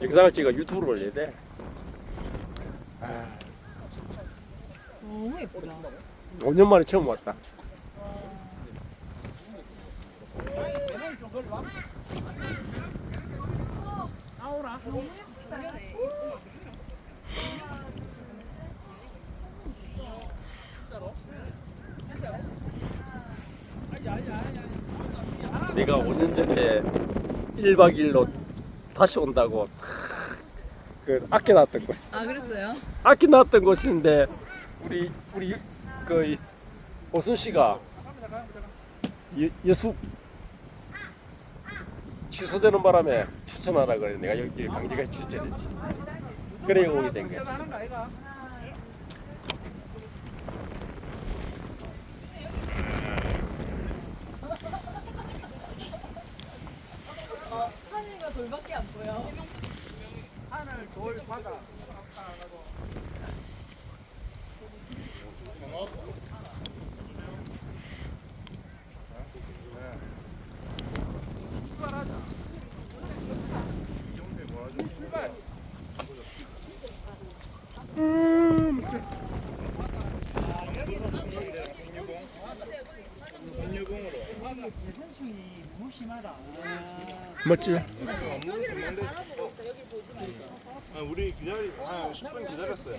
영상을 찍어 유튜브로 올려야 돼. 아, 너무 예쁘다. 5년 만에 처음 왔다. 내가 5년 전에 1박 2일로 다시 온다고 그 아껴놨던 거야. 아 그랬어요? 아껴놨던 곳인데 우리 우리 그 오순 씨가 여, 여수 취소되는 바람에 추천하라 그래 내가 여기 강제가 추천했지 그래 오게 된 거야 어, 하늘과 돌밖에 안 보여. 멋지 아, 우리 기다리 한 10분 기다렸어요.